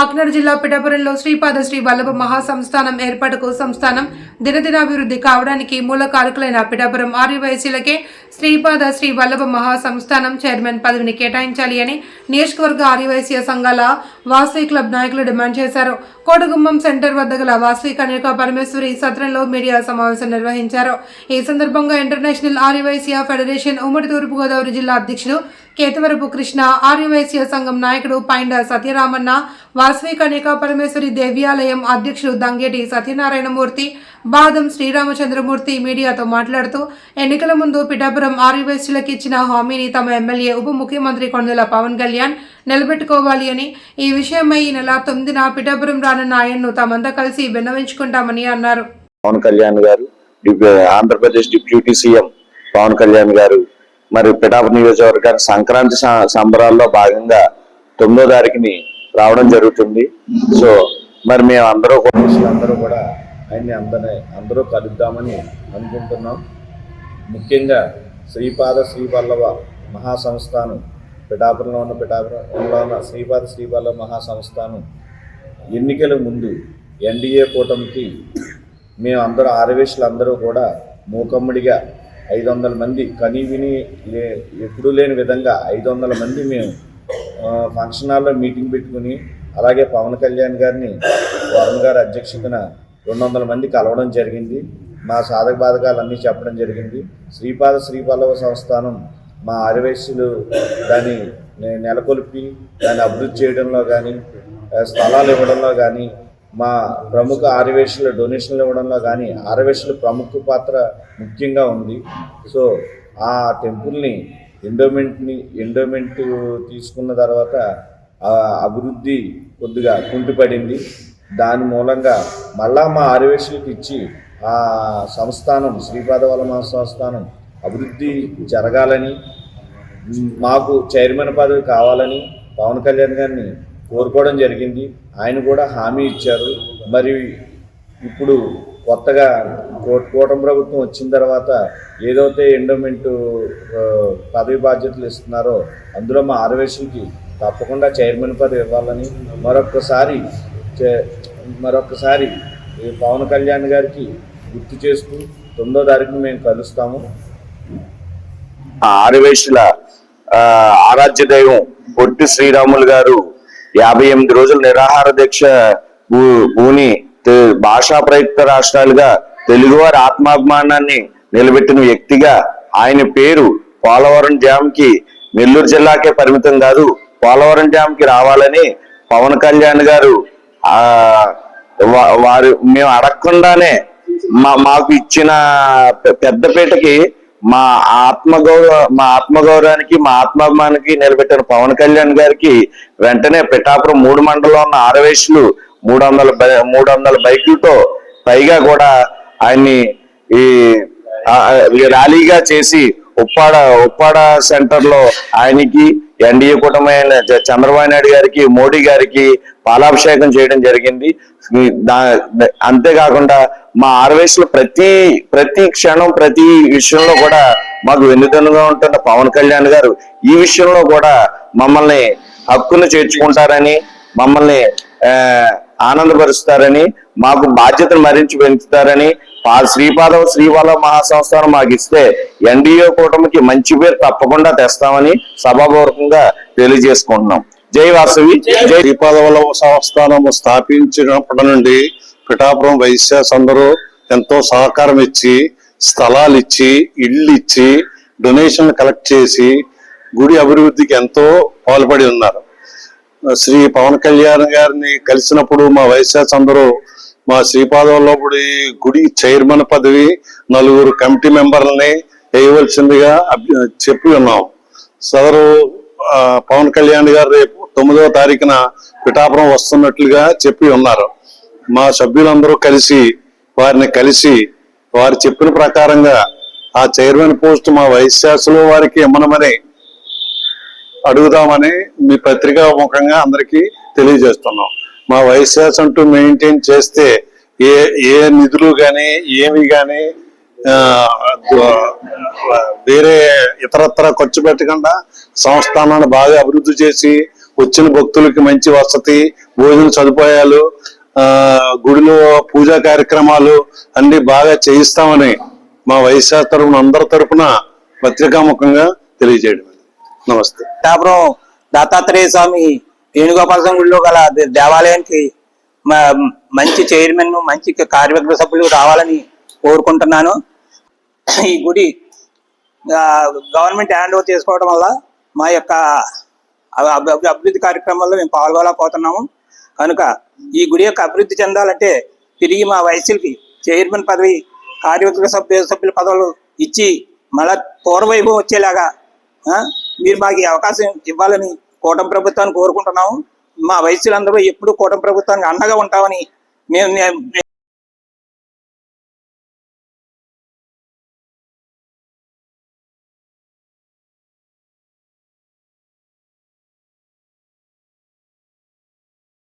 కాకినాడ జిల్లా పిఠాపురంలో శ్రీపాద శ్రీ వల్లభ మహాసంస్థానం ఏర్పాటుకు సంస్థానం దినదినాభివృద్ధి కావడానికి మూల కారకులైన పిఠాపురం ఆర్యవైశ్యులకే శ్రీపాద శ్రీ వల్లభ మహాసంస్థానం చైర్మన్ పదవిని కేటాయించాలి అని నియోజకవర్గ ఆర్యవైశ్య సంఘాల వాసవి క్లబ్ నాయకులు డిమాండ్ చేశారు. కోటగుమ్మం సెంటర్ వద్ద గల వాసవి కన్యక పరమేశ్వరి సత్రంలో మీడియా సమావేశం నిర్వహించారు. ఈ సందర్భంగా ఇంటర్నేషనల్ ఆర్యవైశ్య ఫెడరేషన్ ఉమ్మడి తూర్పుగోదావరి జిల్లా అధ్యక్షుడు కేతవరపు కృష్ణ ఆర్యవైశ్య సంఘం నాయకుడు పైండ సత్యరామన్న వాసవి కనికా పరమేశ్వరి దేవ్యాలయం అధ్యక్షుడు దంగేటి సత్యనారాయణమూర్తి బాదం శ్రీరామచంద్రమూర్తి మీడియాతో మాట్లాడుతూ ఎన్నికల ముందు పిఠాపురం ఆర్యవైశ్యులకు ఇచ్చిన హామీని తమ ఎమ్మెల్యే ఉప ముఖ్యమంత్రి కొండల పవన్ కళ్యాణ్ నిలబెట్టుకోవాలి అని ఈ విషయమై ఈ నెల తొమ్మిదిన పిఠాపురం రానున్న ఆయన్ను తమంతా కలిసి విన్నవించుకుంటామని అన్నారు. పవన్ కళ్యాణ్ గారు ఆంధ్రప్రదేశ్ డిప్యూటీ సీఎం పవన్ కళ్యాణ్ గారు మరి పిఠాపురం నియోజకవర్గానికి సంక్రాంతి సంబరాల్లో భాగంగా తొమ్మిదో తారీఖుని రావడం జరుగుతుంది. సో మరి మేము అందరూ అందరూ కూడా ఆయన్ని అందరి అందరూ కలుద్దామని అనుకుంటున్నాం. ముఖ్యంగా శ్రీపాద శ్రీపల్లవ మహాసంస్థానం పిఠాపురంలో ఉన్న పిఠాపురంలో ఉన్న శ్రీపాద శ్రీపల్లవ మహాసంస్థానం ఎన్నికల ముందు ఎన్డీఏ కూటమికి మేము అందరూ ఆరవేశులు అందరూ కూడా మూకమ్మడిగా ఐదు వందల మంది. కనీ విని లే ఎప్పుడూ లేని విధంగా ఐదు వందల మంది మేము ఫంక్షన్ హాల్లో మీటింగ్ పెట్టుకుని అలాగే పవన్ కళ్యాణ్ గారిని వరుణ్ గారి అధ్యక్షతన రెండు వందల మంది కలవడం జరిగింది. మా సాధక బాధకాలన్నీ చెప్పడం జరిగింది. శ్రీపాద శ్రీపల్లవ సంస్థానం మా ఆర్యవైశ్యులు దాన్ని నెలకొల్పి దాన్ని అభివృద్ధి చేయడంలో కానీ స్థలాలు ఇవ్వడంలో కానీ మా ప్రముఖ ఆరవేషుల డొనేషన్లు ఇవ్వడంలో కానీ ఆరవేషుల ప్రముఖ పాత్ర ముఖ్యంగా ఉంది. సో ఆ టెంపుల్ని ఎండోమెంట్ని ఎండోమెంట్ తీసుకున్న తర్వాత ఆ అభివృద్ధి కొద్దిగా కుంటుపడింది. దాని మూలంగా మళ్ళా మా ఆరవేషులకు ఇచ్చి ఆ సంస్థానం శ్రీపాదవల్లమ సంస్థానం అభివృద్ధి జరగాలని మాకు చైర్మన్ పదవి కావాలని పవన్ కళ్యాణ్ గారిని కోరుకోవడం జరిగింది. ఆయన కూడా హామీ ఇచ్చారు. మరి ఇప్పుడు కొత్తగా కూటమి ప్రభుత్వం వచ్చిన తర్వాత ఏదైతే ఎండోమెంట్ పదవి బాధ్యతలు ఇస్తున్నారో అందులో మా ఆర్వేషన్కి తప్పకుండా చైర్మన్ పదవి ఇవ్వాలని మరొక్కసారి చే- మరొక్కసారి పవన్ కళ్యాణ్ గారికి గుర్తు చేస్తూ తొమ్మిదో తారీఖున మేము కలుస్తాము. ఆర్యవేశుల ఆరాధ్య దైవం పొట్టి శ్రీరాములు గారు యాభై ఎనిమిది రోజులు నిరాహార దీక్ష భూ- భూని భాషా ప్రయుక్త రాష్ట్రాలుగా తెలుగువారి ఆత్మాభిమానాన్ని నిలబెట్టిన వ్యక్తిగా ఆయన పేరు పోలవరం డ్యామ్కి నెల్లూరు జిల్లాకే పరిమితం కాదు పోలవరం డ్యామ్కి రావాలని పవన్ కళ్యాణ్ గారు ఆ వారు మేము అడగకుండానే మా మాకు ఇచ్చిన పెద్దపేటకి పెద్దపీటకి మా ఆత్మగౌరవ మా ఆత్మగౌరవానికి మా ఆత్మాభిమానికి నిలబెట్టిన పవన్ కళ్యాణ్ గారికి వెంటనే పిఠాపురం మూడు మండలం ఉన్న ఆరవేశులు మూడు వందల బై- మూడు వందల బైకులతో పైగా కూడా ఆయన్ని ఈ ర్యాలీగా చేసి ఉప్పాడ ఉప్పాడ సెంటర్లో ఆయనకి ఎన్డీఏ కూటమైన చ- చంద్రబాబు నాయుడు గారికి మోడీ గారికి పాలాభిషేకం చేయడం జరిగింది. అంతేకాకుండా మా ఆర్వేస్లో ప్రతి ప్రతి క్షణం ప్రతి విషయంలో కూడా మాకు వెన్నుదన్నుగా ఉంటున్న పవన్ కళ్యాణ్ గారు ఈ విషయంలో కూడా మమ్మల్ని హక్కును చేర్చుకుంటారని మమ్మల్ని ఆ, ఆనందపరుస్తారని మాకు బాధ్యతను మరించి పెంచుతారని శ్రీపాదవ శ్రీవాల మహాసంస్థానం మాకు ఇస్తే ఎన్డీఏ కూటమికి మంచి పేరు తప్పకుండా తెస్తామని సభాపూర్వకంగా తెలియజేసుకుంటున్నాం. జై వాసవి జై శ్రీపాదవల్ల సంస్థానము స్థాపించినప్పటి నుండి పిఠాపురం వైశ్యాస్ అందరూ ఎంతో సహకారం ఇచ్చి స్థలాలు ఇచ్చి ఇళ్ళు ఇచ్చి డొనేషన్ కలెక్ట్ చేసి గుడి అభివృద్ధికి ఎంతో పాల్పడి ఉన్నారు. శ్రీ పవన్ కళ్యాణ్ గారిని కలిసినప్పుడు మా వైశ్యాస్ అందరూ మా శ్రీపాదవల్లపుడి గుడి చైర్మన్ పదవి నలుగురు కమిటీ మెంబర్లని వేయవలసిందిగా అభ్య- చెప్పి ఉన్నాం. సదరు పవన్ కళ్యాణ్ గారు రేపు తొమ్మిదవ తారీఖున పిఠాపురం వస్తున్నట్లుగా చెప్పి ఉన్నారు. మా సభ్యులందరూ కలిసి వారిని కలిసి వారు చెప్పిన ప్రకారంగా ఆ చైర్మన్ పోస్ట్ మా వైశ్యాసులు వారికి ఇమ్మనమని అడుగుదామని మీ పత్రికా ముఖంగా అందరికీ తెలియజేస్తున్నాం. మా వైశాస్ అంటూ మెయింటైన్ చేస్తే ఏ ఏ నిధులు కానీ ఏమి కానీ వేరే ఇతరత్ర ఖర్చు పెట్టకుండా సంస్థానాన్ని బాగా అభివృద్ధి చేసి వచ్చిన భక్తులకి మంచి వసతి భోజన సదుపాయాలు గుడిలో పూజా కార్యక్రమాలు అన్ని బాగా చేయిస్తామని మా వైశ్య తరపున అందరి తరఫున పత్రికాముఖంగా తెలియజేయడం. నమస్తే. పిఠాపురం దత్తాత్రేయ స్వామి వేణుగోపాల స్వామి గుడిలో గల దేవాలయానికి మంచి చైర్మన్ మంచి కార్యవర్గ సభ్యులు రావాలని కోరుకుంటున్నాను. ఈ గుడి గవర్నమెంట్ హ్యాండ్ ఓవర్ చేసుకోవడం వల్ల మా యొక్క అభి- అభివృద్ధి కార్యక్రమాల్లో మేము పాల్గొనకపోతున్నాము కనుక ఈ గుడి యొక్క అభివృద్ధి చెందాలంటే తిరిగి మా వయసులకి చైర్మన్ పదవి కార్యవర్గ సభ్య సభ్యుల పదవులు ఇచ్చి మళ్ళా పూర్వవైభవం వచ్చేలాగా మీరు మాకు అవకాశం ఇవ్వాలని కూటమి ప్రభుత్వాన్ని కోరుకుంటున్నాము. మా వయసులందరూ ఎప్పుడు కూటమి ప్రభుత్వానికి అండగా ఉంటామని మేము